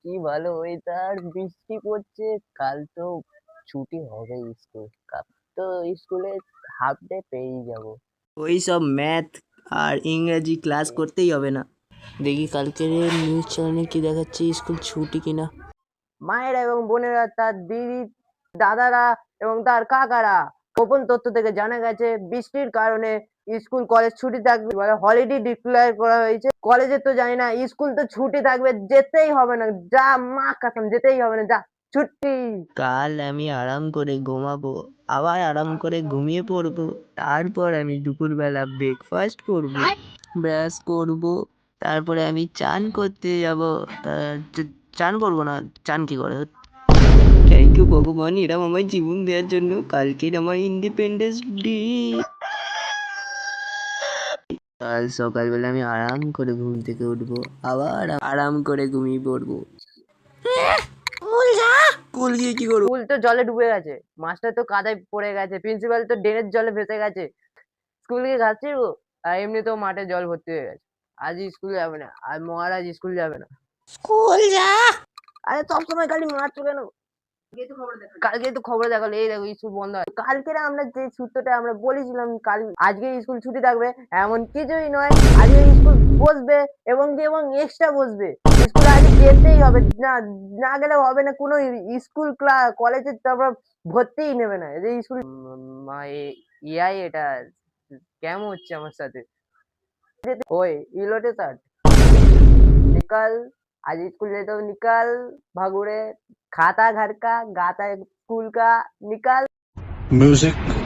কি ভালো ওয়েদার বৃষ্টি পড়ছে কাল তো ছুটি হবে স্কুল কাল তো স্কুলে হাফ ডে পেয়েই যাব। ওই সব ম্যাথ আর ইংরেজি ক্লাস করতেই হবে না। দেখি কালকের নিউজ চ্যানেলে কি দেখাচ্ছে স্কুল ছুটি কিনা? মায়েরা এবং বোনেরা তার দিদি দাদারা এবং তার কাকারা। গোপন তথ্য থেকে জানা গেছে, বৃষ্টির কারণে স্কুল, কলেজ ছুটি থাকবে মানে হলিডে ডিক্লেয়ার করা হয়েছে। কলেজে তো জানি না, স্কুল তো ছুটি থাকবে, যেতেই হবে না। যা, মা কাসম, যেতেই হবে না, যা, ছুটি। কাল আমি আরাম করে ঘুমাবো, আবার আরাম করে ঘুমিয়ে পড়ব, তারপর আমি দুপুরবেলা ব্রেকফাস্ট করব, ব্রাশ করব, তারপরে আমি চান করতে যাব। চান করব না, চান কি করে? থ্যাংক ইউ ভগবান এরম আমার জীবন দেওয়ার জন্য কালকের আমার ইন্ডিপেন্ডেন্স ডে কাল সকালবেলা আমি আরাম করে ঘুম থেকে উঠবো আবার আরাম করে ঘুমিয়ে পড়ব। স্কুল গিয়ে কি করব? স্কুল তো জলে ডুবে গেছে। মাস্টার তো কাদায় পড়ে গেছে। প্রিন্সিপাল তো ড্রেনের জলে ভেসে গেছে। স্কুল গিয়ে ঘাসছি আর এমনিতেও মাঠে জল ভর্তি হয়ে গেছে। আজ স্কুল যাবে না। আর মহারাজ স্কুল যাবে না। স্কুল যা! আরে সবসময় খালি মারছো কেন কালকে তো খবর দেখাল এই দেখো স্কুল বন্ধ হয় কালকে আমরা যে সূত্রটা আমরা বলেছিলাম কাল আজকে স্কুল ছুটি থাকবে এমন কিছুই নয়। আজকে স্কুল বসবে এবং এবং এক্সট্রা বসবে। স্কুল আজকে যেতেই হবে না না গেলে হবে না কোনো স্কুল ক্লাস কলেজে তারপর ভর্তিই নেবে না। যে স্কুল ইয়াই এটা কেমন হচ্ছে আমার সাথে। ওই ইলোটে সাট নিকাল আজ স্কুল যেতে হবে নিকাল ভাগুড়ে खाता घर का गाता स्कूल का निकाल music.